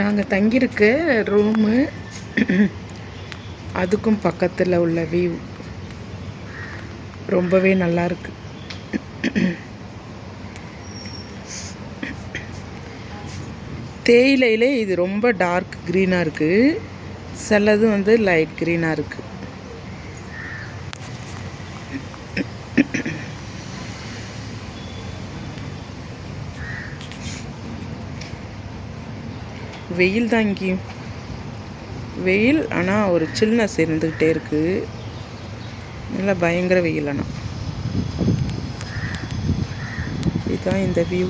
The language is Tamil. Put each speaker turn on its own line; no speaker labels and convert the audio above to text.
நாங்கள் தங்கியிருக்க ரூமு அதுக்கும் பக்கத்தில் உள்ள வியூ ரொம்பவே நல்லா இருக்கு. தேயிலையிலே இது ரொம்ப டார்க் க்ரீனாக இருக்குது சிலது வந்து லைட் க்ரீனாக இருக்குது வெயில் தான் இங்கேயும். வெயில் ஆனால் ஒரு சில்னஸ் இருந்துக்கிட்டே இருக்குது நல்லா பயங்கர வெயில் ஆனால் இதுதான் இந்த வியூ